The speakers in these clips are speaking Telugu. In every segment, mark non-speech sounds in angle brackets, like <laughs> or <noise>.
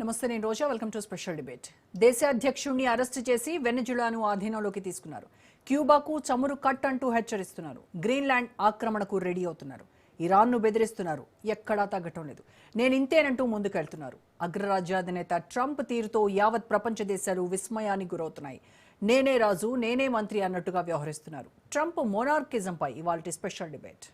నమస్తే నేను Roja. Welcome to special debate దేశ అధ్యక్షుడిని అరెస్టు చేసి వెనజులాను ఆధీనంలోకి తీసుకున్నారు. క్యూబాకు చమురు కట్ అంటూ హెచ్చరిస్తున్నారు. గ్రీన్లాండ్ ఆక్రమణకు రెడీ అవుతున్నారు. ఇరాన్ను బెదిరిస్తున్నారు. ఎక్కడా తగ్గటం లేదు. నేను ఇంతేనంటూ ముందుకెళ్తున్నారు. అగ్రరాజ్యాధినేత ట్రంప్ తీరుతో యావత్ ప్రపంచ దేశాలు విస్మయానికి గురవుతున్నాయి. నేనే రాజు నేనే మంత్రి అన్నట్టుగా వ్యవహరిస్తున్నారు. ట్రంప్ మోనార్కిజంపై ఇవాళ special debate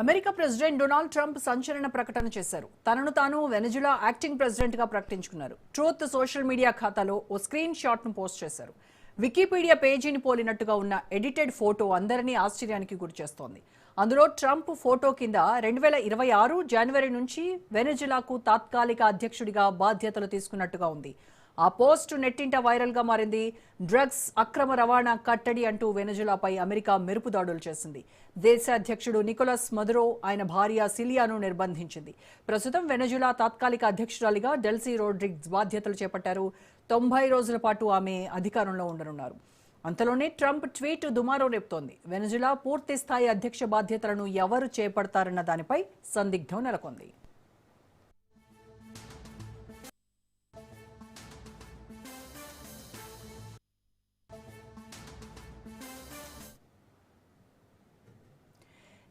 America president Donald Trump సంచలన ప్రకటన చేశారు. తనను తాను వెనజులా యాక్టింగ్ ప్రెసిడెంట్గా ప్రకటించుకున్నారు. ట్రూత్ సోషల్ మీడియా ఖాతాలో ఓ స్క్రీన్ షాట్ను పోస్ట్ చేశారు. వికీపీడియా పేజీని పోలినట్టుగా ఉన్న ఎడిటెడ్ ఫోటో అందరినీ ఆశ్చర్యానికి గురిచేస్తోంది అందులో ట్రంప్ ఫోటో కింద రెండు వేల ఇరవై ఆరు జనవరి నుంచి వెనజులాకు తాత్కాలిక అధ్యక్షుడిగా బాధ్యతలు తీసుకున్నట్టుగా ఉంది. ఆ పోస్ట్ నెట్టింట వైరల్గా మారింది. డ్రగ్స్ అక్రమ రవాణా కట్టడి అంటూ వెనజులాపై అమెరికా మెరుపు దాడులు చేసింది. దేశ అధ్యక్షుడు నికోలస్ మదురో ఆయన భార్య సిలియాను నిర్బంధించింది. ప్రస్తుతం వెనజులా తాత్కాలిక అధ్యక్షురాలిగా డెల్సీ రోడ్రిగ్స్ బాధ్యతలు చేపట్టారు. తొంభై రోజుల పాటు ఆమె అధికారంలో ఉండనున్నారు. అంతలోనే ట్రంప్ ట్వీట్ దుమారో రేపుతోంది. వెనజులా పూర్తి స్థాయి అధ్యక్ష బాధ్యతలను ఎవరు చేపడతారన్న దానిపై సందిగ్ధం నెలకొంది.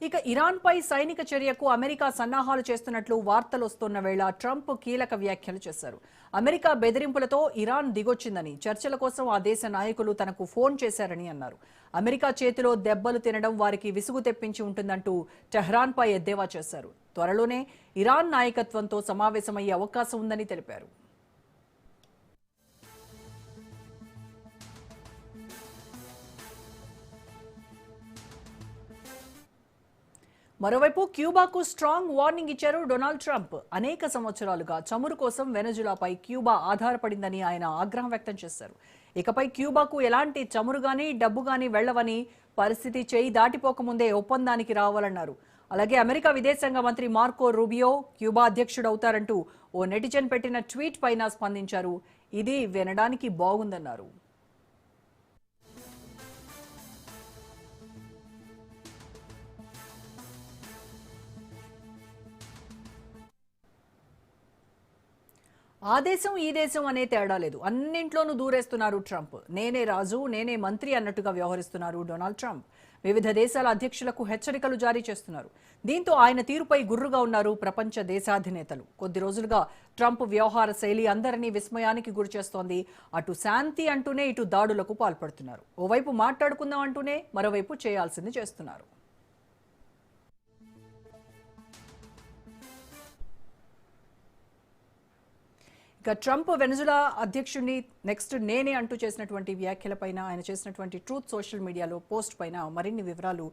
ఇక ఇరాన్పై సైనిక చర్యకు అమెరికా సన్నాహాలు చేస్తున్నట్లు వార్తలు వస్తున్న వేళ ట్రంప్ కీలక వ్యాఖ్యలు చేశారు. అమెరికా బెదిరింపులతో ఇరాన్ దిగొచ్చిందని చర్చల కోసం ఆ దేశ నాయకులు తనకు ఫోన్ చేశారని అన్నారు. అమెరికా చేతిలో దెబ్బలు తినడం వారికి విసుగు తెప్పించి ఉంటుందంటూ టెహ్రాన్పై ఎద్దేవా చేశారు. త్వరలోనే ఇరాన్ నాయకత్వంతో సమావేశమయ్యే అవకాశం ఉందని తెలిపారు. మరోవైపు క్యూబాకు స్ట్రాంగ్ వార్నింగ్ ఇచ్చారు డొనాల్డ్ ట్రంప్. అనేక సంవత్సరాలుగా చమురు కోసం వెనజులాపై క్యూబా ఆధారపడిందని ఆయన ఆగ్రహం వ్యక్తం చేశారు. ఇకపై క్యూబాకు ఎలాంటి చమురు గాని డబ్బు గాని వెళ్ళవని పరిస్థితి చేయి దాటిపోకముందే ఒప్పందానికి రావాలన్నారు. అలాగే అమెరికా విదేశాంగ మంత్రి మార్కో రూబియో క్యూబా అధ్యక్షుడవుతారంటూ ఓ నెటిజన్ పెట్టిన ట్వీట్ పైన స్పందించారు. ఇది వినడానికి బాగుందన్నారు. ఆ దేశం ఈ దేశం అనే తేడా లేదు. అన్నింట్లోనూ దూరేస్తున్నారు ట్రంప్. నేనే రాజు నేనే మంత్రి అన్నట్టుగా వ్యవహరిస్తున్నారు డొనాల్డ్ ట్రంప్. వివిధ దేశాల అధ్యక్షులకు హెచ్చరికలు జారీ చేస్తున్నారు. దీంతో ఆయన తీరుపై గుర్రుగా ఉన్నారు ప్రపంచ దేశాధినేతలు. కొద్ది రోజులుగా ట్రంప్ వ్యవహార శైలి అందరినీ విస్మయానికి గురిచేస్తోంది అటు శాంతి అంటూనే ఇటు దాడులకు పాల్పడుతున్నారు. ఓవైపు మాట్లాడుకుందాం అంటూనే మరోవైపు చేయాల్సింది చేస్తున్నారు. ఇక ట్రంప్ వెనజులా అధ్యక్షుడిని నెక్స్ట్ నేనే అంటూ చేసినటువంటి వ్యాఖ్యలపైన ఆయన చేసినటువంటి ట్రూత్ సోషల్ మీడియాలో పోస్ట్ పైన మరిన్ని వివరాలు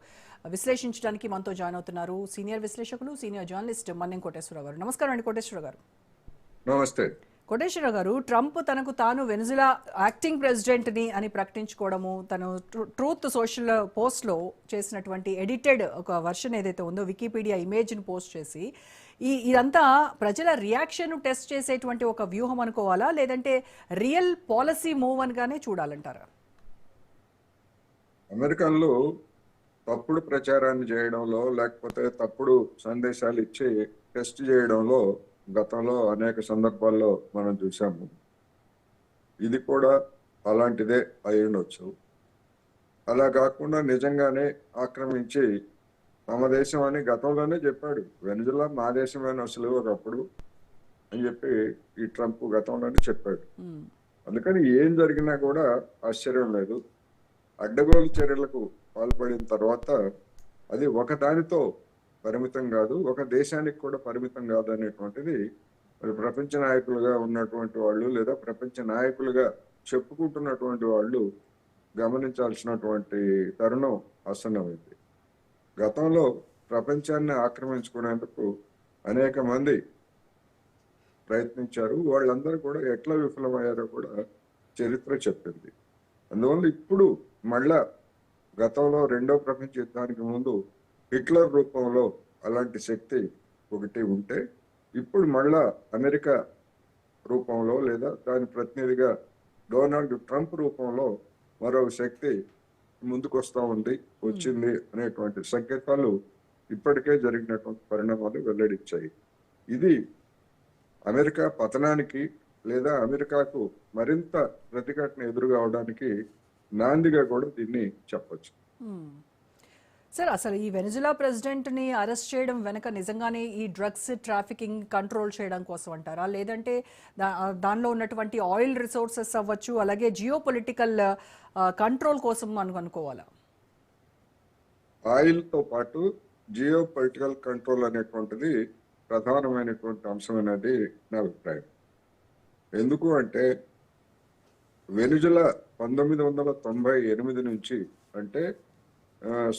విశ్లేషించడానికి మనతో జాయిన్ అవుతున్నారు సీనియర్ విశ్లేషకులు సీనియర్ జర్నలిస్ట్ మన్నెం కోటేశ్వర గారు. నమస్కారం అండి కోటేశ్వర గారు. నమస్తే. కోటేశ్వరరావు గారు ట్రంప్ తనకు తాను వెనుజులా యాక్టింగ్ ప్రెసిడెంట్ని అని ప్రకటించుకోవడము తను ట్రూ- ట్రూత్ సోషల్ పోస్ట్లో చేసినటువంటి ఎడిటెడ్ ఒక వర్షన్ ఏదైతే ఉందో వికీపీడియా ఇమేజ్ని పోస్ట్ చేసి ఈ ఇదంతా ప్రజల రియాక్షన్ టెస్ట్ చేసేటువంటి ఒక వ్యూహం అనుకోవాలా? లేదంటే రియల్ పాలసీ మూవ్ అనగానే చూడాలంటారా? అమెరికన్లు తప్పుడు ప్రచారాన్ని చేయడంలో లేకపోతే తప్పుడు సందేశాలు ఇచ్చి టెస్ట్ చేయడంలో గతంలో అనేక సందర్భాల్లో మనం చూసాము ఇది కూడా అలాంటిదే అయి ఉండొచ్చు. అలా కాకుండా నిజంగానే ఆక్రమించి తమ దేశం అని గతంలోనే చెప్పాడు. వెనుజులా మా దేశమైన అసలు ఒకప్పుడు అని చెప్పి ఈ ట్రంప్ గతంలోనే చెప్పాడు. అందుకని ఏం జరిగినా కూడా ఆశ్చర్యం లేదు. అడ్డగోలు చర్యలకు పాల్పడిన తర్వాత అది ఒక దానితో పరిమితం కాదు ఒక దేశానికి కూడా పరిమితం కాదు అనేటువంటిది మరి ప్రపంచ నాయకులుగా ఉన్నటువంటి వాళ్ళు లేదా ప్రపంచ నాయకులుగా చెప్పుకుంటున్నటువంటి వాళ్ళు గమనించాల్సినటువంటి తరుణం ఆసన్నమైంది. గతంలో ప్రపంచాన్ని ఆక్రమించుకునేందుకు అనేక మంది ప్రయత్నించారు. వాళ్ళందరూ కూడా ఎట్లా విఫలమయ్యారో కూడా చరిత్ర చెప్పింది. అందువల్ల ఇప్పుడు మళ్ళా గతంలో రెండో ప్రపంచ యుద్ధానికి ముందు హిట్లర్ రూపంలో అలాంటి శక్తి ఒకటి ఉంటే ఇప్పుడు మళ్ళా అమెరికా రూపంలో లేదా దాని ప్రతినిధిగా డొనాల్డ్ ట్రంప్ రూపంలో మరో శక్తి ముందుకొస్తా ఉంది వచ్చింది అనేటువంటి సంకేతాలు ఇప్పటికే జరిగినటువంటి పరిణామాలు వెల్లడించాయి. ఇది అమెరికా పతనానికి లేదా అమెరికాకు మరింత ప్రతిఘటన ఎదురు కావడానికి నాందిగా కూడా దీన్ని చెప్పచ్చు. సార్ అసలు ఈ వెనజులా ప్రెసిడెంట్ని అరెస్ట్ చేయడం వెనక నిజంగానే ఈ డ్రగ్స్ ట్రాఫికింగ్ కంట్రోల్ చేయడం కోసం అంటారా? లేదంటే దా- దానిలో ఉన్నటువంటి ఆయిల్ రిసోర్సెస్ అవ్వచ్చు అలాగే జియో పొలిటికల్ కంట్రోల్ కోసం మనం అనుకోవాలా? ఆయిల్తో పాటు జియో పొలిటికల్ కంట్రోల్ అనేటువంటిది ప్రధానమైనటువంటి అంశం అనేది నా అభిప్రాయం. ఎందుకు అంటే వెనుజుల పంతొమ్మిది వందల తొంభై ఎనిమిది నుంచి అంటే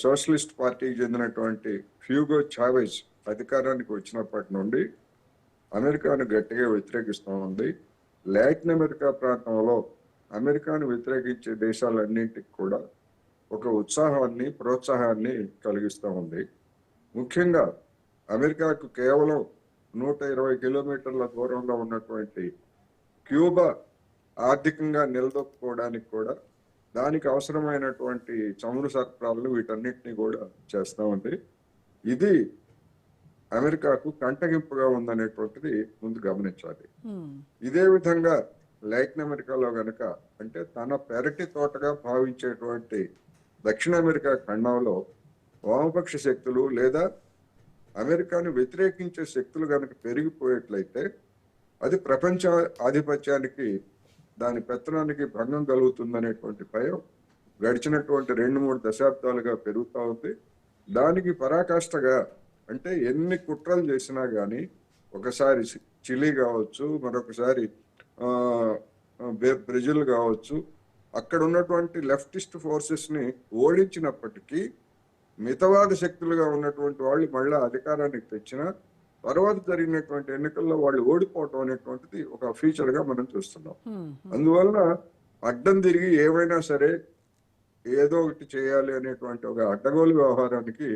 సోషలిస్ట్ పార్టీకి చెందినటువంటి ఫ్యూగో చావెజ్ అధికారానికి వచ్చినప్పటి నుండి అమెరికాను గట్టిగా వ్యతిరేకిస్తూ ఉంది. లాటిన్ అమెరికా ప్రాంతంలో అమెరికాను వ్యతిరేకించే దేశాలన్నింటికి కూడా ఒక ఉత్సాహాన్ని ప్రోత్సాహాన్ని కలిగిస్తూ ఉంది. ముఖ్యంగా అమెరికాకు కేవలం నూట ఇరవై కిలోమీటర్ల దూరంలో ఉన్నటువంటి క్యూబా ఆర్థికంగా నిలదొక్కుకోవడానికి కూడా దానికి అవసరమైనటువంటి చమురు సరఫరాలు వీటన్నిటిని కూడా చేస్తూ ఉంది ఇది అమెరికాకు కంటగింపుగా ఉందనేటువంటిది ముందు గమనించాలి. ఇదే విధంగా లాటిన్ అమెరికాలో గనక అంటే తన పెరటి తోటగా భావించేటువంటి దక్షిణ అమెరికా ఖండంలో వామపక్ష శక్తులు లేదా అమెరికాను వ్యతిరేకించే శక్తులు గనక పెరిగిపోయేట్లయితే అది ప్రపంచ ఆధిపత్యానికి దాని పెత్తనానికి భంగం కలుగుతుందనేటువంటి భయం గడిచినటువంటి రెండు మూడు దశాబ్దాలుగా పెరుగుతూ ఉంది. దానికి పరాకాష్ఠగా అంటే ఎన్ని కుట్రలు చేసినా కానీ ఒకసారి చిలీ కావచ్చు మరొకసారి బ్రెజిల్ కావచ్చు అక్కడ ఉన్నటువంటి లెఫ్టిస్ట్ ఫోర్సెస్ని ఓడించినప్పటికీ మితవాద శక్తులుగా ఉన్నటువంటి వాళ్ళు మళ్ళీ అధికారానికి తెచ్చిన తర్వాత జరిగినటువంటి ఎన్నికల్లో వాళ్ళు ఓడిపోవటం అనేటువంటిది ఒక ఫీచర్గా మనం చూస్తున్నాం. అందువలన అడ్డం తిరిగి ఏమైనా సరే ఏదో ఒకటి చేయాలి అనేటువంటి ఒక అడ్డగోలు వ్యవహారానికి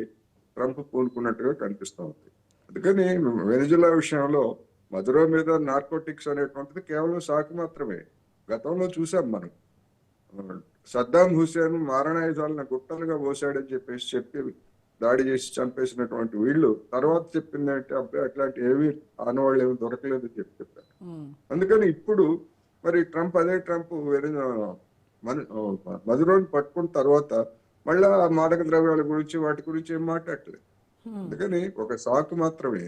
ట్రంప్ పూనుకున్నట్టుగా కనిపిస్తూ ఉంది. అందుకని వెనిజులా విషయంలో మధుర మీద నార్కోటిక్స్ అనేటువంటిది కేవలం సాకు మాత్రమే. గతంలో చూసాం మనం. సద్దాం హుసేన్ మారణాయుధాలను గుట్టలుగా పోసాడని చెప్పేసి చెప్పి దాడి చేసి చంపేసినటువంటి వీళ్ళు తర్వాత చెప్పింది అంటే అబ్బాయి అట్లాంటి ఏవి ఆనవాళ్ళు ఏమి దొరకలేదని చెప్పి చెప్పారు. అందుకని ఇప్పుడు మరి ట్రంప్ అదే ట్రంప్ వేరే మన మధురోని పట్టుకున్న తర్వాత మళ్ళా మాదక ద్రవ్యాల గురించి వాటి గురించి ఏం మాట్లాడలేదు. అందుకని ఒక సాకు మాత్రమే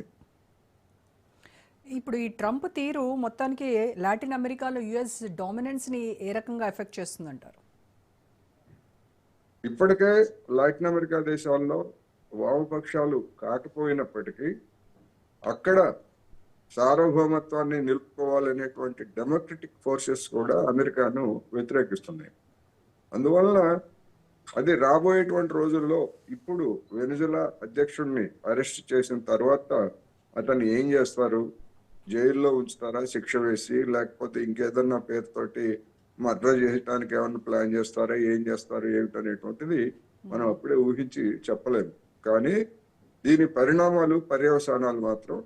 ఇప్పుడు ఈ ట్రంప్ తీరు మొత్తానికి లాటిన్ అమెరికాలో యుఎస్ డామినెన్స్ని ఏ రకంగా ఎఫెక్ట్ చేస్తుందంటారు ఇప్పటికే లాటిన్ అమెరికా దేశాల్లో వామపక్షాలు కాకపోయినప్పటికీ అక్కడ సార్వభౌమత్వాన్ని నిలుపుకోవాలనేటువంటి డెమోక్రటిక్ ఫోర్సెస్ కూడా అమెరికాను వ్యతిరేకిస్తున్నాయి. అందువలన అది రాబోయేటువంటి రోజుల్లో ఇప్పుడు వెనుజులా అధ్యక్షుడిని అరెస్ట్ చేసిన తర్వాత అతన్ని ఏం చేస్తారు? జైల్లో ఉంచుతారా? శిక్ష వేసి లేకపోతే ఇంకేదన్నా పేరుతోటి మర్డర్ చేయడానికి ఏమన్నా ప్లాన్ చేస్తారా? ఏం చేస్తారా? ఏమిటనేటువంటిది మనం అప్పుడే ఊహించి చెప్పలేము. కానీ దీని పరిణామాలు పర్యవసానాలు మాత్రం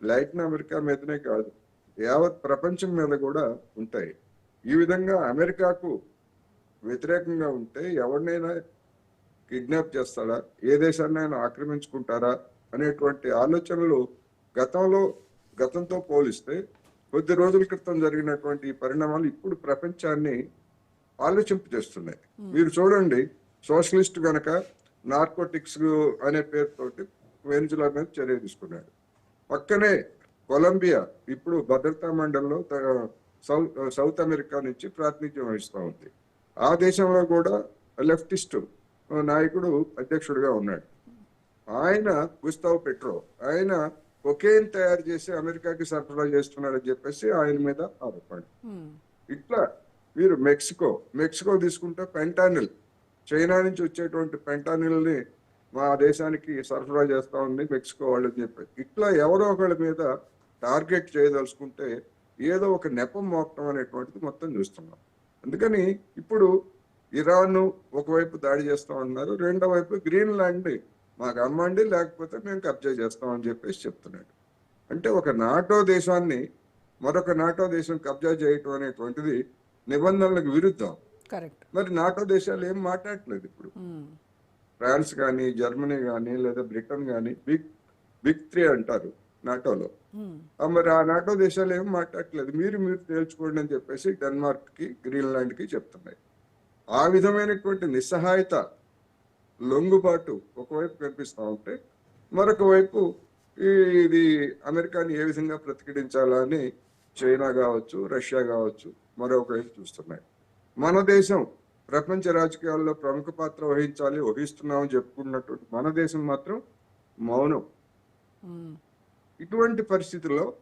లాటిన్ అమెరికా మీదనే కాదు యావత్ ప్రపంచం మీద కూడా ఉంటాయి. ఈ విధంగా అమెరికాకు వ్యతిరేకంగా ఉంటే ఎవరినైనా కిడ్నాప్ చేస్తాడా? ఏ దేశాన్నైనా ఆక్రమించుకుంటారా? అనేటువంటి ఆలోచనలు గతంలో గతంతో పోలిస్తే కొద్ది రోజుల క్రితం జరిగినటువంటి పరిణామాలు ఇప్పుడు ప్రపంచాన్ని ఆలోచింపు చేస్తున్నాయి. మీరు చూడండి సోషలిస్ట్ గనక నార్కోటిక్స్ అనే పేరుతోటి వెనుజులా మీద చర్య తీసుకున్నాడు. పక్కనే కొలంబియా ఇప్పుడు భద్రతా మండలిలో సౌత్ సౌత్ అమెరికా నుంచి ప్రాతినిధ్యం వహిస్తూ ఉంది. ఆ దేశంలో కూడా లెఫ్టిస్ట్ నాయకుడు అధ్యక్షుడిగా ఉన్నాడు. ఆయన గుస్తావ్ పెట్రో ఆయన కొకేన్ తయారు చేసి అమెరికాకి సరఫరా చేస్తున్నాడని చెప్పేసి ఆయన మీద ఆరోపణ. మ్మ్. ఇట్లా మీరు మెక్సికో మెక్సికో తీసుకుంటే పెంటానిల్ చైనా నుంచి వచ్చేటువంటి పెంటానిల్ని మా దేశానికి సరఫరా చేస్తా ఉంది మెక్సికో వాళ్ళు అని చెప్పి. ఇట్లా ఎవరో ఒకళ్ళ మీద టార్గెట్ చేయదలుచుకుంటే ఏదో ఒక నెపం మోపటం అనేటువంటిది మొత్తం చూస్తున్నాం. అందుకని ఇప్పుడు ఇరాన్ ఒకవైపు దాడి చేస్తా ఉన్నారు రెండో వైపు గ్రీన్లాండ్ మాకు అమ్మండి లేకపోతే మేము కబ్జా చేస్తాం అని చెప్పేసి చెప్తున్నాడు. అంటే ఒక నాటో దేశాన్ని మరొక నాటో దేశం కబ్జా చేయటం అనేటువంటిది నిబంధనలకు విరుద్ధం. కరెక్ట్. మరి నాటో దేశాలు ఏం మాట్లాడట్లేదు ఇప్పుడు? ఫ్రాన్స్ కానీ జర్మనీ కానీ లేదా బ్రిటన్ కానీ బిగ్ బిగ్ త్రీ అంటారు నాటోలో. మరి ఆ నాటో దేశాలు ఏం మాట్లాడట్లేదు. మీరు మీరు తేల్చుకోండి అని చెప్పేసి డెన్మార్క్కి గ్రీన్లాండ్కి చెప్తున్నాయి. ఆ విధమైనటువంటి నిస్సహాయత లొంగుబాటు ఒకవైపు కనిపిస్తా ఉంటే మరొక వైపు ఇది అమెరికాని ఏ విధంగా ప్రతిఘటించాలా అని చైనా కావచ్చు రష్యా కావచ్చు మరొక వైపు చూస్తున్నాయి. మన దేశం ప్రపంచ రాజకీయాల్లో ప్రముఖ పాత్ర వహించాలి వహిస్తున్నామని చెప్పుకున్నటువంటి మన దేశం మాత్రం మౌనం. ఇటువంటి పరిస్థితుల్లో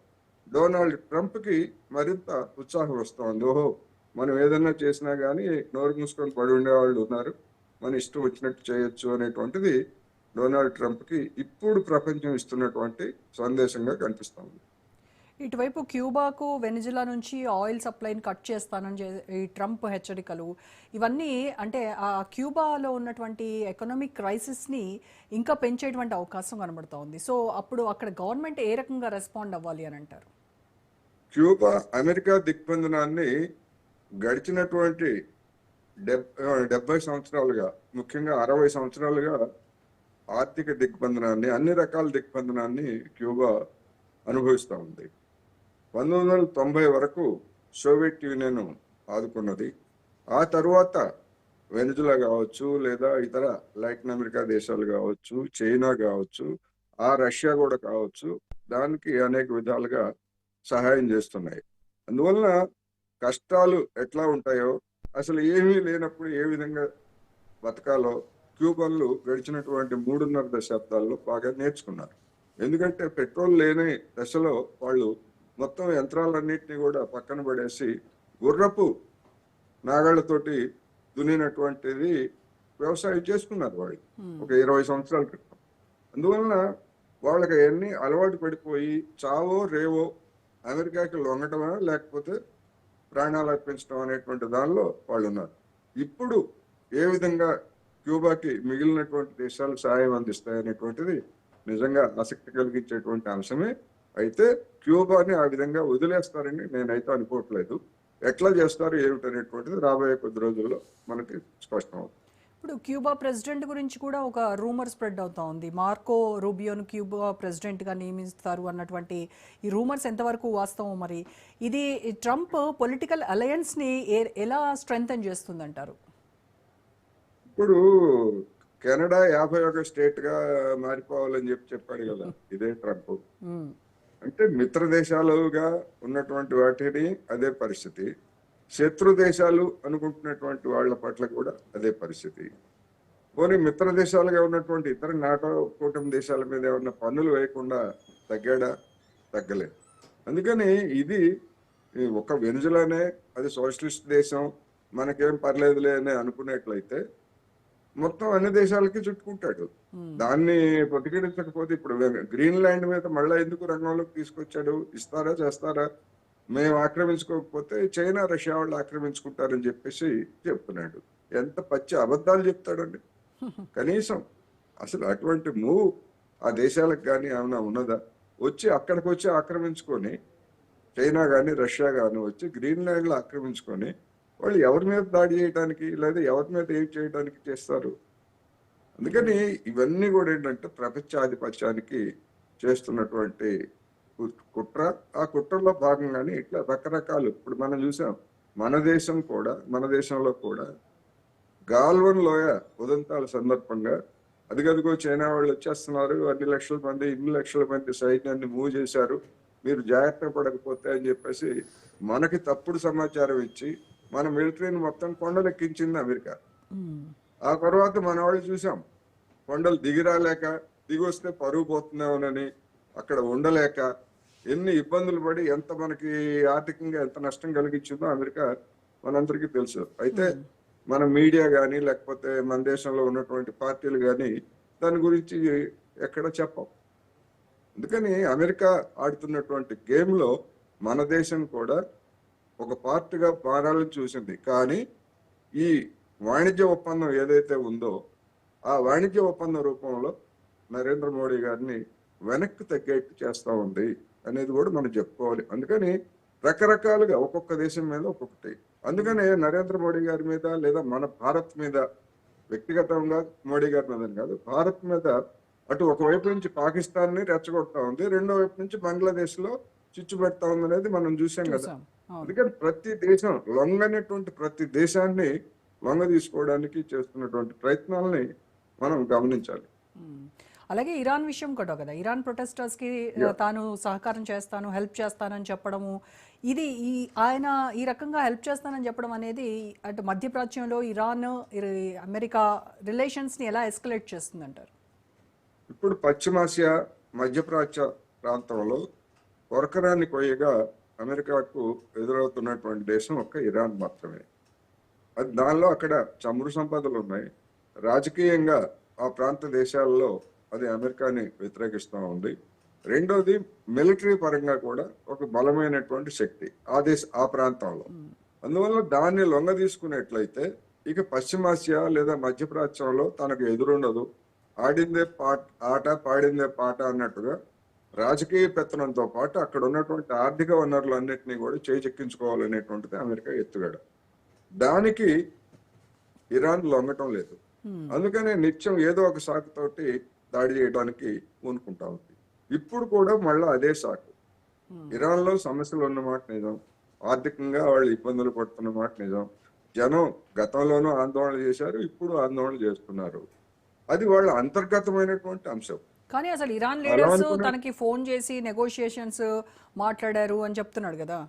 డొనాల్డ్ ట్రంప్కి మరింత ఉత్సాహం వస్తోంది. ఓహో మనం ఏదన్నా చేసినా గానీ నోరు మూసుకొని పడి ఉండేవాళ్ళు ఉన్నారు. మన ఇష్టం వచ్చినట్టు చేయొచ్చు అనేటువంటిది డొనాల్డ్ ట్రంప్కి ఇప్పుడు ప్రపంచం ఇస్తున్నటువంటి సందేశంగా కనిపిస్తోంది ఇటువైపు క్యూబాకు వెనిజులా నుంచి ఆయిల్ సప్లైని కట్ చేస్తానని ఈ ట్రంప్ హెచ్చరికలు. ఇవన్నీ అంటే ఆ క్యూబాలో ఉన్నటువంటి ఎకనామిక్ క్రైసిస్ని ఇంకా పెంచేటువంటి అవకాశం కనబడుతూ ఉంది. సో అప్పుడు అక్కడ గవర్నమెంట్ ఏ రకంగా రెస్పాండ్ అవ్వాలి అని అంటారు? క్యూబా అమెరికా దిగ్బంధనాన్ని గడిచినటువంటి డెబ్బై సంవత్సరాలుగా ముఖ్యంగా అరవై సంవత్సరాలుగా ఆర్థిక దిగ్బంధనాన్ని అన్ని రకాల దిగ్బంధనాన్ని క్యూబా అనుభవిస్తూ ఉంది. పంతొమ్మిది వందల తొంభై వరకు సోవియట్ యూనియన్ ఆదుకున్నది. ఆ తరువాత వెనుజులా కావచ్చు లేదా ఇతర లాటిన్ అమెరికా దేశాలు కావచ్చు చైనా కావచ్చు ఆ రష్యా కూడా కావచ్చు దానికి అనేక విధాలుగా సహాయం చేస్తున్నాయి. అందువలన కష్టాలు ఎట్లా ఉంటాయో అసలు ఏమీ లేనప్పుడు ఏ విధంగా బతకాలో క్యూబన్లు గడిచినటువంటి మూడున్నర దశాబ్దాల్లో బాగా నేర్చుకున్నారు. ఎందుకంటే పెట్రోల్ లేని దశలో వాళ్ళు మొత్తం యంత్రాలన్నింటినీ కూడా పక్కన పడేసి గుర్రపు నాగాళ్ళతోటి దున్నినటువంటిది వ్యవసాయం చేసుకున్నారు వాళ్ళు. ఒక ఇరవై సంవత్సరాల క్రితం. అందువలన వాళ్ళకి అవన్నీ అలవాటు పడిపోయి చావో రేవో అమెరికాకి లొంగటమా లేకపోతే ప్రాణాలు అర్పించడం అనేటువంటి దానిలో వాళ్ళు ఉన్నారు ఇప్పుడు ఏ విధంగా క్యూబాకి మిగిలినటువంటి దేశాలు సహాయం అందిస్తాయి అనేటువంటిది నిజంగా ఆసక్తి కలిగించేటువంటి అంశమే. అయితే క్యూబాని ఆ విధంగా వదిలేస్తారని నేనైతే అనుకోవట్లేదు. ఎట్లా చేస్తారు ఏమిటనేటువంటిది రాబోయే కొద్ది రోజుల్లో మనకి స్పష్టం అవుతుంది ఇప్పుడు క్యూబా ప్రెసిడెంట్ గురించి కూడా ఒక రూమర్ స్ప్రెడ్ అవుతా ఉంది. మార్కో రూబియోను క్యూబా ప్రెసిడెంట్గా నియమిస్తారు అన్నటువంటి ఈ రూమర్స్ ఎంతవరకు వాస్తవం మరి. ఇది ట్రంప్ పొలిటికల్ అలయన్స్ని ఎలా స్ట్రెంగ్తన్ చేస్తుందంటారు? ఇప్పుడు కెనడా యాభై ఒక స్టేట్గా మారిపోవాలని చెప్పి చెప్పాడు కదా ఇదే ట్రంప్. అంటే మిత్ర దేశాలుగా ఉన్నటువంటి వాటిని అదే పరిస్థితి. శత్రు దేశాలు అనుకుంటున్నటువంటి వాళ్ళ పట్ల కూడా అదే పరిస్థితి. పోనీ మిత్ర దేశాలుగా ఉన్నటువంటి ఇతర నాటో కూటమి దేశాల మీద ఏమన్నా పన్నులు వేయకుండా తగ్గాడా? తగ్గలేదు. అందుకని ఇది ఒక వెనుజులానే అది సోషలిస్ట్ దేశం మనకేం పర్లేదులే అని అనుకునేట్లయితే మొత్తం అన్ని దేశాలకి చుట్టుకుంటాడు. దాన్ని ప్రతిఘటించకపోతే ఇప్పుడు వె- గ్రీన్లాండ్ మీద మళ్ళీ ఎందుకు రంగంలోకి తీసుకొచ్చాడు? ఇస్తారా చేస్తారా? మేము ఆక్రమించుకోకపోతే చైనా రష్యా వాళ్ళు ఆక్రమించుకుంటారని చెప్పేసి చెప్తున్నాడు. ఎంత పచ్చి అబద్ధాలు చెప్తాడండి. కనీసం అసలు అటువంటి మూవ్ ఆ దేశాలకు కానీ ఏమైనా ఉన్నదా? వచ్చి అక్కడికి వచ్చి ఆక్రమించుకొని చైనా కానీ రష్యా కానీ వచ్చి గ్రీన్లో ఆక్రమించుకొని వాళ్ళు ఎవరి మీద దాడి చేయడానికి లేదా ఎవరి మీద ఏం చేయడానికి చేస్తారు? అందుకని ఇవన్నీ కూడా ఏంటంటే ప్రపంచాధిపత్యానికి చేస్తున్నటువంటి కుట్ర ఆ కుట్రలో భాగంగానే ఇట్లా రకరకాలు. ఇప్పుడు మనం చూసాం మన దేశం కూడా మన దేశంలో కూడా గాల్వన్ లోయ ఉదంతాల సందర్భంగా అదిగదిగో చైనా వాళ్ళు వచ్చేస్తున్నారు అన్ని లక్షల మంది ఇన్ని లక్షల మంది సైన్యాన్ని మూవ్ చేశారు మీరు జాగ్రత్త పడకపోతే అని చెప్పేసి మనకి తప్పుడు సమాచారం ఇచ్చి మన మిలిటరీని మొత్తం కొండలెక్కించింది అమెరికా. ఆ తర్వాత మన వాళ్ళు చూసాం కొండలు దిగిరాలేక దిగి వస్తే పరుగు పోతున్నామనని అక్కడ ఉండలేక ఎన్ని ఇబ్బందులు పడి ఎంత మనకి ఆర్థికంగా ఎంత నష్టం కలిగించిందో అమెరికా మనందరికీ తెలుసు. అయితే మన మీడియా కానీ లేకపోతే మన దేశంలో ఉన్నటువంటి పార్టీలు కానీ దాని గురించి ఎక్కడ చెప్పం. అందుకని అమెరికా ఆడుతున్నటువంటి గేమ్లో మన దేశం కూడా ఒక పార్ట్గా మారాలని చూసింది. కానీ ఈ వాణిజ్య ఒప్పందం ఏదైతే ఉందో ఆ వాణిజ్య ఒప్పందం రూపంలో నరేంద్ర మోడీ గారిని వెనక్కి తగ్గేట్టు చేస్తా ఉంది. అనేది కూడా మనం చెప్పుకోవాలి. అందుకని రకరకాలుగా ఒక్కొక్క దేశం మీద ఒక్కొక్కటి. అందుకనే నరేంద్ర మోడీ గారి మీద లేదా మన భారత్ మీద వ్యక్తిగతంగా మోడీ గారి మీద కాదు భారత్ మీద అటు ఒకవైపు నుంచి పాకిస్తాన్ని రెచ్చగొడతా ఉంది రెండో వైపు నుంచి బంగ్లాదేశ్లో చిచ్చు పెడతా ఉంది అనేది మనం చూసాం కదా. అందుకని ప్రతి దేశం లొంగనటువంటి ప్రతి దేశాన్ని లొంగ తీసుకోవడానికి చేస్తున్నటువంటి ప్రయత్నాలని మనం గమనించాలి. అలాగే ఇరాన్ విషయం కూడా కదా. ఇరాన్ ప్రొటెస్టర్స్కి ఆ, తాను సహకారం చేస్తాను హెల్ప్ చేస్తానని చెప్పడము. ఇది ఈ ఆయన ఈ రకంగా హెల్ప్ చేస్తానని చెప్పడం అనేది అటు మధ్యప్రాచ్యంలో ఇరాన్ ఇర- అమెరికా రిలేషన్స్ని ఎలా ఎస్కలేట్ చేస్తుంది అంటారు ఇప్పుడు పశ్చిమాసియా మధ్యప్రాచ్య ప్రాంతంలో కొరకరాన్ని కొయ్యగా అమెరికాకు ఎదురవుతున్నటువంటి దేశం ఒక్క ఇరాన్ మాత్రమే. అది దానిలో అక్కడ చమురు సంపదలు ఉన్నాయి. రాజకీయంగా ఆ ప్రాంత దేశాల్లో అది అమెరికాని వ్యతిరేకిస్తూ ఉంది. రెండోది మిలిటరీ పరంగా కూడా ఒక బలమైనటువంటి శక్తి ఆ దేశ ఆ ప్రాంతంలో. అందువల్ల దాన్ని లొంగ తీసుకున్నట్లయితే ఇక పశ్చిమాసియా లేదా మధ్యప్రాచ్యంలో తనకు ఎదురుండదు. ఆడిందే పాట ఆట పాడిందే పాట అన్నట్టుగా రాజకీయ పెత్తనంతో పాటు అక్కడ ఉన్నటువంటి ఆర్థిక వనరులన్నింటినీ కూడా చేజెక్కించుకోవాలనేటువంటిది అమెరికా ఎత్తుగడ. దానికి ఇరాన్ లొంగటం లేదు. అందుకనే నిత్యం ఏదో ఒక సాకుతోటి దాడి చేయడానికి పూనుకుంటా ఉంది. ఇప్పుడు కూడా మళ్ళీ అదే సాకు ఇరాన్లో సమస్యలు ఉన్నమాట నిజం. ఆర్థికంగా వాళ్ళు ఇబ్బందులు పడుతున్న మాట నిజం. జనం గతంలోనూ ఆందోళన చేశారు ఇప్పుడు ఆందోళన చేస్తున్నారు. అది వాళ్ళ అంతర్గతమైనటువంటి అంశం. కానీ అసలు ఇరాన్ లీడర్స్ తనకి ఫోన్ చేసి నెగోషియేషన్స్ మాట్లాడారు అని చెప్తున్నాడు కదా.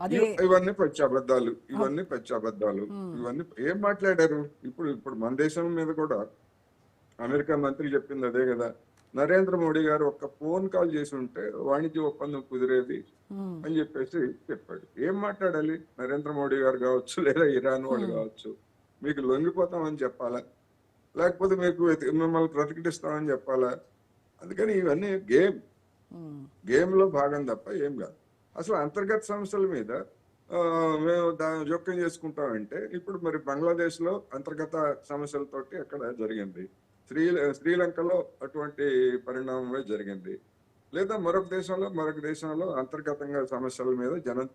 అది ఇవ- ఇవన్నీ పచ్చి అబద్ధాలు ఇవన్నీ పచ్చి అబద్ధాలు ఇవన్నీ ఏం మాట్లాడారు? ఇప్పుడు ఇప్పుడు మన దేశం మీద కూడా అమెరికా మంత్రి చెప్పింది అదే కదా. నరేంద్ర మోడీ గారు ఒక్క ఫోన్ కాల్ చేసి ఉంటే వాణిజ్య ఒప్పందం కుదిరేది. అని చెప్పేసి చెప్పాడు. ఏం మాట్లాడాలి? నరేంద్ర మోడీ గారు కావచ్చు లేదా ఇరాన్ వాళ్ళు కావచ్చు. మీకు లొంగిపోతామని చెప్పాలా? లేకపోతే మీకు మిమ్మల్ని ప్రతిఘటిస్తామని చెప్పాలా? అందుకని ఇవన్నీ గేమ్. గేమ్లో భాగం తప్ప ఏం కాదు. అసలు అంతర్గత సమస్యల మీద మేము దాన్ని జోక్యం చేసుకుంటామంటే ఇప్పుడు మరి బంగ్లాదేశ్లో అంతర్గత సమస్యలతోటి అక్కడ జరిగింది? శ్రీ శ్రీలంకలో అటువంటి పరిణామమే జరిగింది. లేదా మరొక దేశంలో మరొక దేశంలో అంతర్గతంగా సమస్యల మీద జనం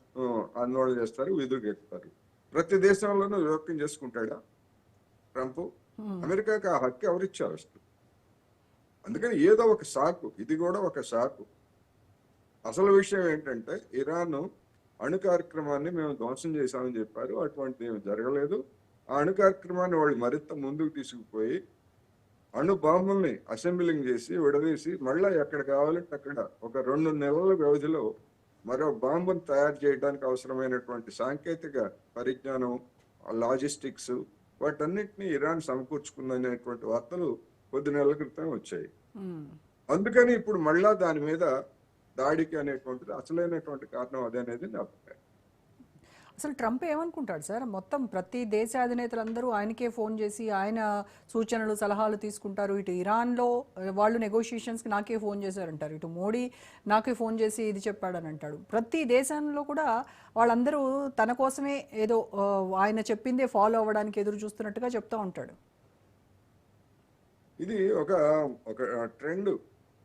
ఆందోళన చేస్తారు విధులు ఎక్కుతారు ప్రతి దేశంలోనూ జోక్యం చేసుకుంటాడా ట్రంప్. అమెరికాకి ఆ హక్కు ఎవరిచ్చారు అసలు? అందుకని ఏదో ఒక సాకు ఇది కూడా ఒక సాకు. అసలు విషయం ఏంటంటే ఇరాన్ అణు కార్యక్రమాన్ని మేము ధ్వంసం చేశామని చెప్పారు అటువంటిది ఏమి జరగలేదు. ఆ అణు కార్యక్రమాన్ని వాళ్ళు మరింత ముందుకు తీసుకుపోయి అణు బాంబుల్ని అసెంబ్లింగ్ చేసి విడదీసి మళ్ళా ఎక్కడ కావాలంటే అక్కడ ఒక రెండు నెలల వ్యవధిలో మరో బాంబును తయారు చేయడానికి అవసరమైనటువంటి సాంకేతిక పరిజ్ఞానం లాజిస్టిక్స్ వాటన్నిటిని ఇరాన్ సమకూర్చుకుందనేటువంటి వార్తలు కొద్ది నెలల క్రితం వచ్చాయి. అందుకని ఇప్పుడు మళ్ళా దాని మీద దాడికి అనేటువంటిది అసలైనటువంటి కారణం అదే అనేది నా అభిప్రాయం అసలు ట్రంప్ ఏమనుకుంటాడు సార్? మొత్తం ప్రతి దేశ అధినేతలందరూ ఆయనకే ఫోన్ చేసి ఆయన సూచనలు సలహాలు తీసుకుంటారు. ఇటు ఇరాన్లో వాళ్ళు నెగోషియేషన్స్కి నాకే ఫోన్ చేశారంటారు. ఇటు మోడీ నాకే ఫోన్ చేసి ఇది చెప్పాడని అంటాడు ప్రతి దేశంలో కూడా వాళ్ళందరూ తన కోసమే ఏదో ఆయన చెప్పిందే ఫాలో అవ్వడానికి ఎదురు చూస్తున్నట్టుగా చెప్తూ ఉంటాడు. ఇది ఒక ఒక ట్రెండ్.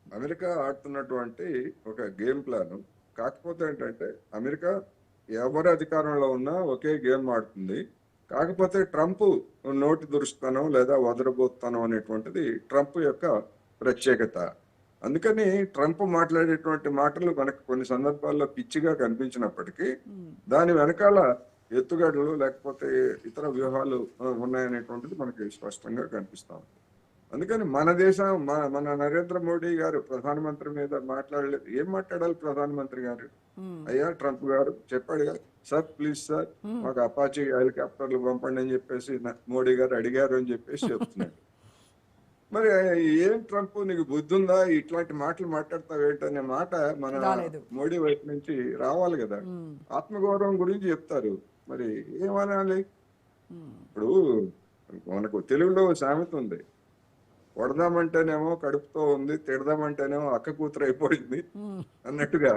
అమెరికా ఆడుతున్నటువంటి ఒక గేమ్ ప్లాన్. కాకపోతే ఏంటంటే అమెరికా ఎవరు అధికారంలో ఉన్నా ఒకే గేమ్ ఆడుతుంది. కాకపోతే ట్రంప్ నోటి దురుస్తానం లేదా వదలబోతానం అనేటువంటిది ట్రంప్ యొక్క ప్రత్యేకత. అందుకని ట్రంప్ మాట్లాడేటువంటి మాటలు మనకు కొన్ని సందర్భాల్లో పిచ్చిగా కనిపించినప్పటికీ దాని వెనకాల ఎత్తుగడలు లేకపోతే ఇతర వ్యూహాలు ఉన్నాయనేటువంటిది మనకి స్పష్టంగా కనిపిస్తాం అందుకని మన దేశం మన మన నరేంద్ర మోడీ గారు ప్రధానమంత్రి మీద మాట్లాడలేదు ఏం మాట్లాడాలి ప్రధానమంత్రి గారు. అయ్యా ట్రంప్ గారు చెప్పాడు కదా సార్ ప్లీజ్ సార్ మాకు అపాచీ హెలికాప్టర్లు పంపండి అని చెప్పేసి మోడీ గారు అడిగారు అని చెప్పేసి చెప్తున్నాడు <laughs> మరి ఏం ట్రంప్ నీకు బుద్ధి ఉందా ఇట్లాంటి మాటలు మాట్లాడతావు ఏంటనే మాట మన. మోడీ వైపు నుంచి రావాలి కదా. ఆత్మగౌరవం గురించి చెప్తారు మరి ఏమనాలి. ఇప్పుడు మనకు తెలుగులో సామెత ఉంది కొడదామంటేనేమో కడుపుతో ఉంది తిడదామంటేనేమో అక్క కూతురు అయిపోయింది. అన్నట్టుగా.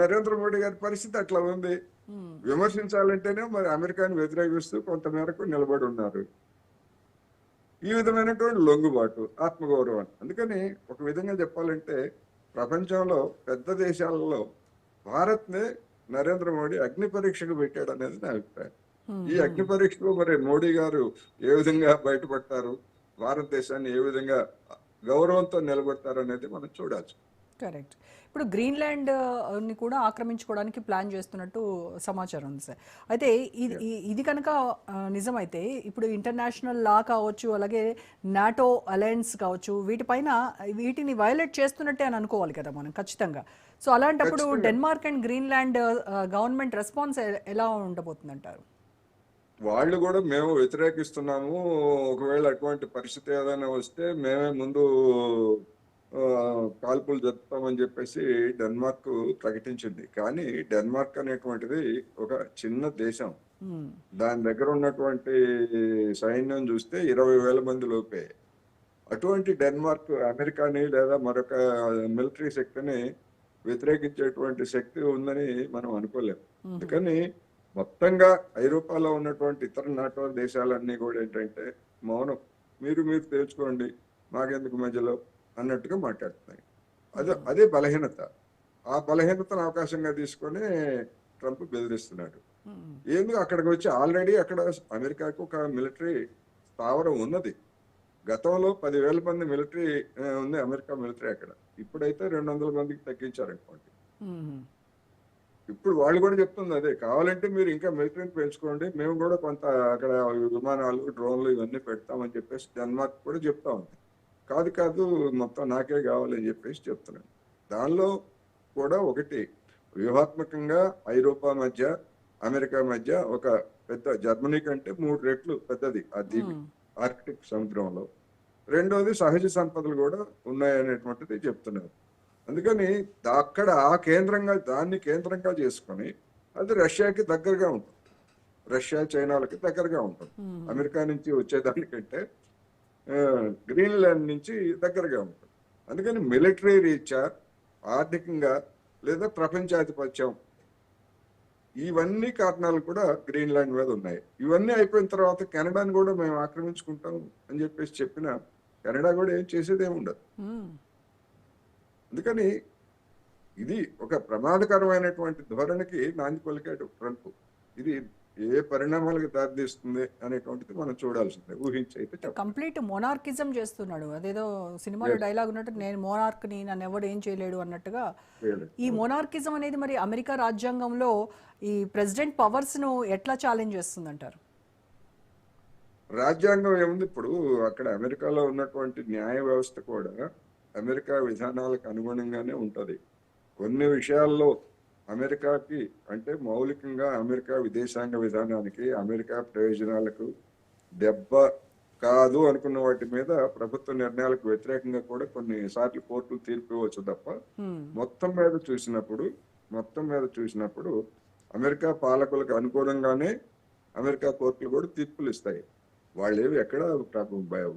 నరేంద్ర మోడీ గారి పరిస్థితి అట్లా ఉంది. విమర్శించాలంటేనే మరి అమెరికాని వ్యతిరేకిస్తూ కొంతమేరకు నిలబడి ఉన్నారు. ఈ విధమైనటువంటి లొంగుబాటు ఆత్మగౌరవం. అందుకని ఒక విధంగా చెప్పాలంటే ప్రపంచంలో పెద్ద దేశాలలో భారత్నే నరేంద్ర మోడీ అగ్ని పరీక్షకు పెట్టాడు అనేది నా అభిప్రాయం. ఈ అగ్ని పరీక్షలో మరి మోడీ గారు ఏ విధంగా బయటపడతారు భారతదేశాన్ని ఏ విధంగా గౌరవంతో నిలబెడతారు అనేది మనం చూడాలి కరెక్ట్. ఇప్పుడు గ్రీన్లాండ్ని కూడా ఆక్రమించుకోవడానికి ప్లాన్ చేస్తున్నట్టు సమాచారం ఉంది సార్. అయితే ఇది ఇది కనుక నిజమైతే ఇప్పుడు ఇంటర్నేషనల్ లా కావచ్చు అలాగే నాటో అలయన్స్ కావచ్చు వీటిపైన వీటిని వయలేట్ చేస్తున్నట్టే అని అనుకోవాలి కదా మనం ఖచ్చితంగా. సో అలాంటప్పుడు Denmark and Greenland government response ఎలా ఉండబోతుంది అంటారు వాళ్ళు కూడా మేము వ్యతిరేకిస్తున్నాము. ఒకవేళ అటువంటి పరిస్థితి ఏదైనా వస్తే మేమే ముందు కాల్పులు జరుపుతామని చెప్పేసి డెన్మార్క్ ప్రకటించింది. కానీ డెన్మార్క్ అనేటువంటిది ఒక చిన్న దేశం. దాని దగ్గర ఉన్నటువంటి సైన్యం చూస్తే ఇరవై వేల మంది లోపే. అటువంటి డెన్మార్క్ అమెరికాని లేదా మరొక మిలిటరీ శక్తిని వ్యతిరేకించేటువంటి శక్తి ఉందని మనం అనుకోలేము అందుకని మొత్తంగా ఐరోపాలో ఉన్నటువంటి ఇతర నాటో దేశాలన్నీ కూడా ఏంటంటే మౌనం మీరు మీరు తేల్చుకోండి మాకెందుకు మధ్యలో? అన్నట్టుగా మాట్లాడుతున్నాయి. అదే అదే బలహీనత. ఆ బలహీనతను అవకాశంగా తీసుకొని ట్రంప్ బెదిరిస్తున్నాడు. ఎందుకు అక్కడికి వచ్చి ఆల్రెడీ అక్కడ అమెరికాకు ఒక మిలిటరీ స్థావరం ఉన్నది. గతంలో పదివేల మంది మిలిటరీ ఉంది అమెరికా మిలిటరీ అక్కడ. ఇప్పుడైతే రెండు వందల మందికి తగ్గించారు అనుకోండి ఇప్పుడు వాళ్ళు కూడా చెప్తుంది అదే. కావాలంటే మీరు ఇంకా మిలిటరీని పెంచుకోండి. మేము కూడా కొంత అక్కడ విమానాలు డ్రోన్లు ఇవన్నీ పెడతామని చెప్పేసి డెన్మార్క్ కూడా చెప్తా ఉంది. కాదు కాదు మొత్తం నాకే కావాలని చెప్పేసి చెప్తున్నాను దానిలో కూడా ఒకటి వ్యూహాత్మకంగా ఐరోపా మధ్య అమెరికా మధ్య ఒక పెద్ద జర్మనీ కంటే మూడు రెట్లు పెద్దది ఆ దీవి ఆర్కిటిక్ సముద్రంలో. రెండోది సహజ సంపదలు కూడా ఉన్నాయనేటువంటిది చెప్తున్నారు. అందుకని అక్కడ ఆ కేంద్రంగా దాన్ని కేంద్రంగా చేసుకొని అది రష్యాకి దగ్గరగా ఉంటుంది. రష్యా చైనాలకి దగ్గరగా ఉంటుంది. అమెరికా నుంచి వచ్చేదానికంటే గ్రీన్లాండ్ నుంచి దగ్గరగా ఉంటుంది. అందుకని మిలిటరీ రీత్యా ఆర్థికంగా లేదా ప్రపంచాధిపత్యం ఇవన్నీ కారణాలు కూడా గ్రీన్లాండ్ మీద ఉన్నాయి. ఇవన్నీ అయిపోయిన తర్వాత కెనడాని కూడా మేము ఆక్రమించుకుంటాం అని చెప్పేసి చెప్పిన కెనడా కూడా ఏం చేసేది ఏమి ఉండదు అందుకని ఇది ఒక ప్రమాదకరమైనటువంటి ధోరణికి నాంది పలికాడు ట్రంప్. ఇది ఏ పరిణామాలకు దారితీస్తుంది అనేటువంటిది మనం చూడాల్సిందే. ఊహించి అయితే చెప్పాలి. కంప్లీట్ మొనార్కిజం చేస్తున్నాడు. అదేదో సినిమాలో డైలాగ్ ఉన్నట్టు నేను మోనార్క్ని నన్ను ఎవడు ఏం చేయలేడు అన్నట్టుగా. ఈ మొనార్కిజం అనేది మరి అమెరికా రాజ్యాంగంలో ఈ ప్రెసిడెంట్ పవర్స్ను ఎట్లా ఛాలెంజ్ చేస్తుంది అంటారు రాజ్యాంగం ఏముంది? ఇప్పుడు అక్కడ అమెరికాలో ఉన్నటువంటి న్యాయ వ్యవస్థ కూడా అమెరికా విధానాలకు అనుగుణంగానే ఉంటది కొన్ని విషయాల్లో అమెరికాకి అంటే మౌలికంగా అమెరికా విదేశాంగ విధానానికి అమెరికా ప్రయోజనాలకు దెబ్బ కాదు అనుకున్న వాటి మీద ప్రభుత్వ నిర్ణయాలకు వ్యతిరేకంగా కూడా కొన్నిసార్లు కోర్టులు తీర్పు ఇవ్వచ్చు తప్ప. మొత్తం మీద చూసినప్పుడు మొత్తం మీద చూసినప్పుడు అమెరికా పాలకులకు అనుకూలంగానే అమెరికా కోర్టులు కూడా తీర్పులు ఇస్తాయి వాళ్ళు ఏవి ఎక్కడ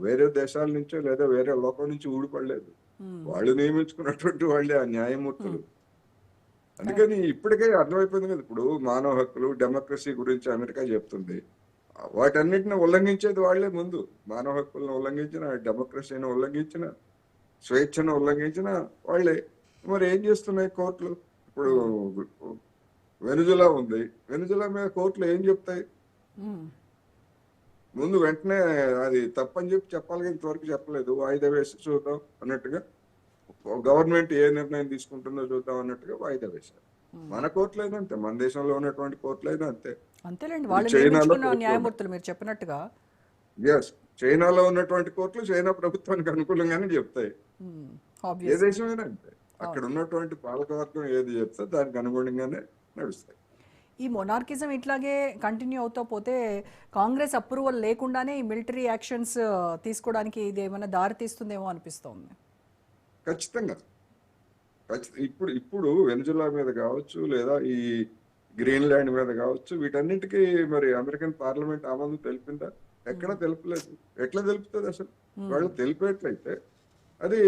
వేరే దేశాల నుంచో లేదా వేరే లోకం నుంచి ఊడిపడలేదు. వాళ్ళు నియమించుకున్నటువంటి వాళ్ళే ఆ న్యాయమూర్తులు. అందుకని ఇప్పటికే అర్థమైపోయింది కదా. ఇప్పుడు మానవ హక్కులు డెమోక్రసీ గురించి అమెరికా చెప్తుంది. వాటన్నిటిని ఉల్లంఘించేది వాళ్ళే ముందు. మానవ హక్కులను ఉల్లంఘించిన డెమోక్రసీని ఉల్లంఘించిన స్వేచ్ఛను ఉల్లంఘించిన వాళ్ళే. మరి ఏం చేస్తున్నాయి కోర్టులు? ఇప్పుడు వెనుజులా ఉంది. వెనుజులా మీద కోర్టులు ఏం చెప్తాయి. ముందు వెంటనే అది తప్పని చెప్పి చెప్పాలి కానీ ఇంతవరకు చెప్పలేదు. వాయిదా వేసి చూద్దాం అన్నట్టుగా గవర్నమెంట్ ఏ నిర్ణయం తీసుకుంటుందో చూద్దాం అన్నట్టుగా వాయిదా వేశారు. మన కోర్టులైనా అంతే మన దేశంలో ఉన్నటువంటి కోర్టులైనా అంతే. అంతేలేండి వాళ్ళు కోర్టులు న్యాయమూర్తులు మీరు చెప్పినట్టుగా. ఎస్ చైనాలో ఉన్నటువంటి కోర్టులు చైనా ప్రభుత్వానికి అనుకూలంగానే చెప్తాయి. ఏ. దేశమైనా అంతే. అక్కడ ఉన్నటువంటి పాలకవర్గం ఏది చెప్తే దానికి అనుగుణంగానే నడుస్తాయి. ఈ మొనార్కిజం ఇట్లాగే కంటిన్యూ అవుతా పోతే కాంగ్రెస్ అప్రూవల్ లేకుండానే ఈ మిలిటరీ యాక్షన్స్ తీసుకోవడానికి ఇది ఏమైనా దారి తీస్తుందేమో అనిపిస్తోంది. ఖచ్చితంగా. ఖచ్చి- ఇప్పుడు ఇప్పుడు వెనుజులా మీద కావచ్చు లేదా ఈ గ్రీన్లాండ్ మీద కావచ్చు వీటన్నిటికీ మరి అమెరికన్ పార్లమెంట్ ఆమోదం తెలిపిందా? ఎక్కడ తెలుపలేదు. ఎట్లా తెలుపుతుంది అసలు? వాళ్ళు తెలిపేట్లయితే అది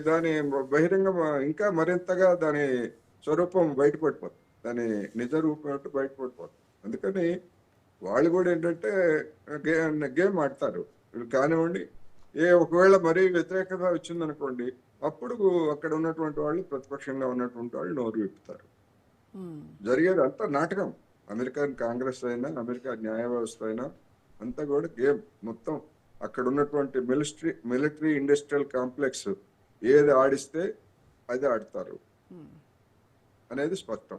దాని బహిరంగ ఇంకా మరింతగా దాని స్వరూపం బయటపడిపోతుంది దాని నిజ రూపం ఏంటో బయటపడిపోతుంది. అందుకని వాళ్ళు కూడా ఏంటంటే గేమ్ ఆడతారు. కానివ్వండి ఏ ఒకవేళ మరీ వ్యతిరేకత వచ్చిందనుకోండి అప్పుడు అక్కడ ఉన్నటువంటి వాళ్ళు ప్రతిపక్షంగా ఉన్నటువంటి వాళ్ళు నోరు విప్పుతారు. జరిగేది అంతా నాటకం. అమెరికన్ కాంగ్రెస్ అయినా అమెరికా న్యాయ వ్యవస్థ అయినా అంతా కూడా గేమ్ మొత్తం. అక్కడ ఉన్నటువంటి మిలిటరీ మిలిటరీ ఇండస్ట్రియల్ కాంప్లెక్స్ ఏది ఆడిస్తే అది ఆడతారు. అనేది స్పష్టం.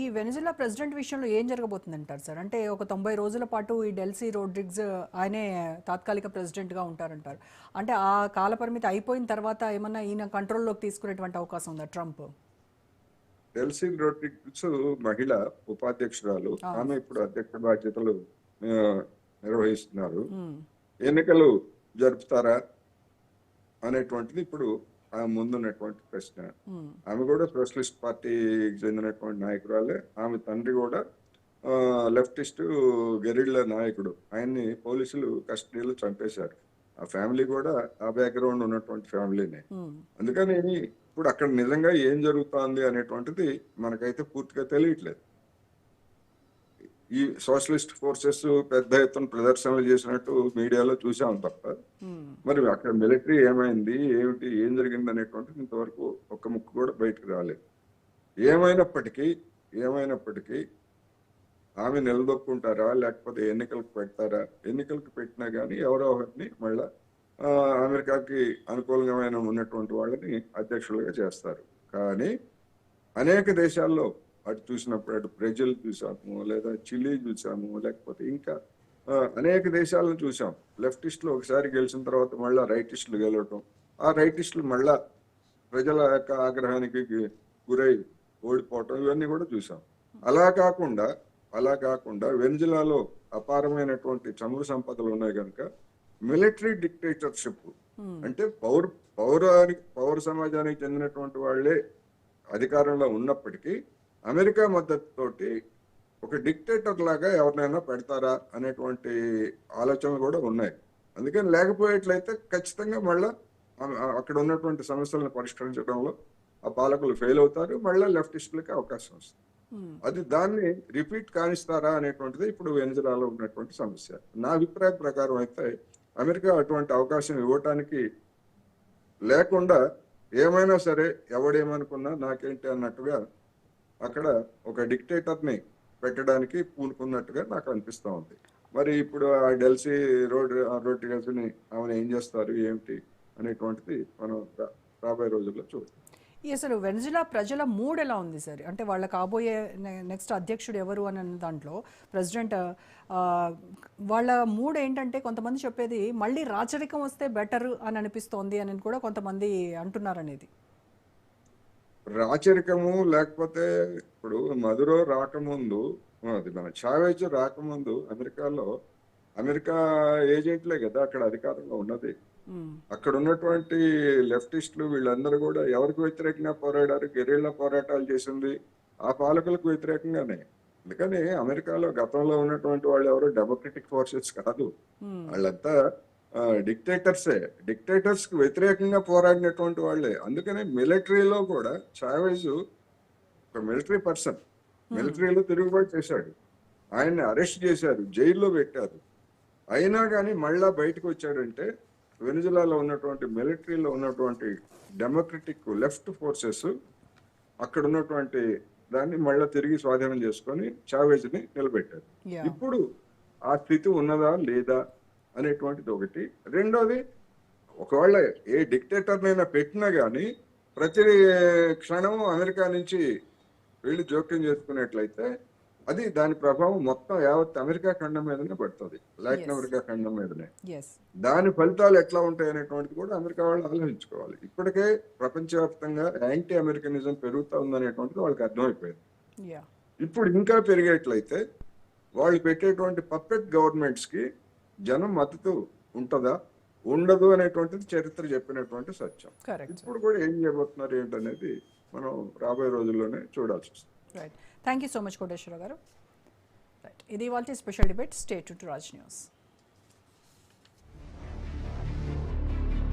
ఈ వెనిజులా ప్రెసిడెంట్ విషయంలో ఏం జరగబోతుంది అంటారు సార్? అంటే ఒక తొంభై రోజుల పాటు ఈ డెల్సీ రోడ్రిగ్స్ ఆయనే తాత్కాలిక ప్రెసిడెంట్గా ఉంటారంటారు. అంటే ఆ కాల పరిమితి అయిపోయిన తర్వాత ఏమన్నా ఈయన కంట్రోల్లోకి తీసుకునేటువంటి అవకాశం ఉందా ట్రంప్? డెల్సీ రోడ్రిగ్స్ మహిళ ఉపాధ్యక్షురాలు. ఆమె ఇప్పుడు అధ్యక్ష బాధ్యతలు నిర్వహిస్తున్నారు. ఎన్నికలు జరుపుతారా అనేటువంటిది ఇప్పుడు ఆ ముందున్నటువంటి ప్రశ్న. మ్మ్. ఆమె కూడా సోషలిస్ట్ పార్టీకి చెందినటువంటి నాయకురాలే. ఆమె తండ్రి కూడా లెఫ్టిస్ట్ గెరిళ్ళ నాయకుడు. ఆయన్ని పోలీసులు కస్టడీలో చంపేశారు. ఆ ఫ్యామిలీ కూడా ఆ బ్యాక్గ్రౌండ్ ఉన్నటువంటి ఫ్యామిలీనే. అందుకని ఇప్పుడు అక్కడ నిజంగా ఏం జరుగుతోంది అనేటువంటిది మనకైతే పూర్తిగా తెలియట్లేదు. ఈ సోషలిస్ట్ ఫోర్సెస్ పెద్ద ఎత్తున ప్రదర్శనలు చేసినట్టు మీడియాలో చూసాం తప్ప మ్మ్. మరి అక్కడ మిలిటరీ ఏమైంది ఏమిటి ఏం జరిగింది అనేటువంటిది ఇంతవరకు ఒక్క ముక్కు కూడా బయటకు రాలేదు ఏమైనప్పటికీ ఏమైనప్పటికీ ఆమె నిలదొక్కుంటారా లేకపోతే ఎన్నికలకు పెడతారా ఎన్నికలకు పెట్టినా కానీ ఎవరో ఒకరిని మళ్ళా అమెరికాకి అనుకూలంగా ఉన్నటువంటి వాళ్ళని అధ్యక్షులుగా చేస్తారు కానీ అనేక దేశాల్లో అటు చూసినప్పుడు అటు బ్రెజిల్ చూసాము లేదా చిలీ చూసాము లేకపోతే ఇంకా అనేక దేశాలను చూసాం. లెఫ్టిస్టులు ఒకసారి గెలిచిన తర్వాత మళ్ళా రైటిస్టులు గెలవటం. ఆ రైటిస్టులు మళ్ళా ప్రజల యొక్క ఆగ్రహానికి గురై ఓడిపోవటం ఇవన్నీ కూడా చూసాం. అలా కాకుండా అలా కాకుండా వెంజులాలో అపారమైనటువంటి చమురు సంపదలు ఉన్నాయి కనుక మిలిటరీ డిక్టేటర్షిప్. అంటే పౌర పౌరానికి పౌర సమాజానికి చెందినటువంటి వాళ్ళే అధికారంలో ఉన్నప్పటికీ అమెరికా మద్దతుతోటి ఒక డిక్టేటర్ లాగా ఎవరినైనా పెడతారా అనేటువంటి ఆలోచనలు కూడా ఉన్నాయి. అందుకని లేకపోయేట్లయితే ఖచ్చితంగా మళ్ళా అక్కడ ఉన్నటువంటి సమస్యలను పరిష్కరించడంలో ఆ పాలకులు ఫెయిల్ అవుతారు మళ్ళా లెఫ్టిస్టులకి అవకాశం వస్తుంది. అది దాన్ని రిపీట్ కానిస్తారా అనేటువంటిది ఇప్పుడు వెనిజులాలో ఉన్నటువంటి సమస్య. నా అభిప్రాయం ప్రకారం అయితే అమెరికా అటువంటి అవకాశం ఇవ్వటానికి లేకుండా ఏమైనా సరే ఎవడేమనుకున్నా నాకేంటి అన్నట్టుగా అక్కడ ఒక డిక్టేటర్ని పెట్టడానికి పూనుకున్నట్టుగా నాకు అనిపిస్తూ ఉంది. మరి ఇప్పుడు ఆ డెల్సీ రోడ్ రోడ్ని ఆమె ఏం చేస్తారు ఏమిటి అనేటువంటిది మనం రా- రాబోయే రోజుల్లో చూద్దాం. అసలు వెనజులా ప్రజల మూడ్ ఎలా ఉంది సార్? అంటే వాళ్ళ కాబోయే నెక్స్ట్ అధ్యక్షుడు ఎవరు అని అన్న దాంట్లో ప్రెసిడెంట్ వాళ్ళ మూడ్ ఏంటంటే కొంతమంది చెప్పేది మళ్ళీ రాచరికం వస్తే బెటర్ అని అనిపిస్తోంది అని కూడా కొంతమంది అంటున్నారు అనేది రాచరికము లేకపోతే ఇప్పుడు మధురో రాకముందు అది మన చావేజ్ రాకముందు అమెరికాలో అమెరికా ఏజెంట్లే కదా అక్కడ అధికారంలో ఉన్నది. అక్కడ ఉన్నటువంటి లెఫ్టిస్టులు వీళ్ళందరూ కూడా ఎవరికి వ్యతిరేకంగా పోరాడారు గెరిల్లా పోరాటాలు చేసింది ఆ పాలకులకు వ్యతిరేకంగానే అందుకని అమెరికాలో గతంలో ఉన్నటువంటి వాళ్ళు ఎవరు డెమోక్రటిక్ ఫోర్సెస్ కాదు. వాళ్ళంతా డిక్టేటర్సే డిక్టేటర్స్కి వ్యతిరేకంగా పోరాడినటువంటి వాళ్ళే. అందుకనే మిలిటరీలో కూడా చావేజ్ ఒక మిలిటరీ పర్సన్ మిలిటరీలో తిరుగుబాటు చేశాడు. ఆయన్ని అరెస్ట్ చేశారు. జైల్లో పెట్టారు. అయినా కానీ మళ్ళా బయటకు వచ్చాడంటే వెనిజులాలో ఉన్నటువంటి మిలిటరీలో ఉన్నటువంటి డెమోక్రటిక్ లెఫ్ట్ ఫోర్సెస్ అక్కడ ఉన్నటువంటి దాన్ని మళ్ళా తిరిగి స్వాధీనం చేసుకొని చావేజ్ని నిలబెట్టారు. ఇప్పుడు ఆ స్థితి ఉన్నదా లేదా? అనేటువంటిది ఒకటి. రెండోది ఒకవేళ ఏ డిక్టేటర్నైనా పెట్టినా కానీ ప్రతి క్షణం అమెరికా నుంచి వెళ్ళి జోక్యం చేసుకున్నట్లయితే అది దాని ప్రభావం మొత్తం యావత్ అమెరికా ఖండం మీదనే పడుతుంది. లాటిన్. అమెరికా ఖండం మీదనే. దాని ఫలితాలు ఎట్లా ఉంటాయి అనేటువంటిది కూడా అమెరికా వాళ్ళు ఆలోచించుకోవాలి. ఇప్పటికే ప్రపంచవ్యాప్తంగా యాంటీ అమెరికనిజం పెరుగుతా ఉందనేటువంటిది వాళ్ళకి అర్థమైపోయింది. ఇప్పుడు ఇంకా పెరిగేట్లయితే వాళ్ళు పెట్టేటువంటి పప్పెట్ గవర్నమెంట్స్కి జనం మద్దతు ఉంటుందా? ఉండదు అనేటువంటిది చరిత్ర చెప్పినటువంటి సత్యం. ఇప్పుడు కూడా ఏం చేయబోతున్నారు ఏంటనేది మనం రాబోయే రోజుల్లోనే చూడాల్సి వస్తుంది. Right thank you so much Koteswara గారు. రైట్ ఇది వాళ్ళ special debate state to Raj news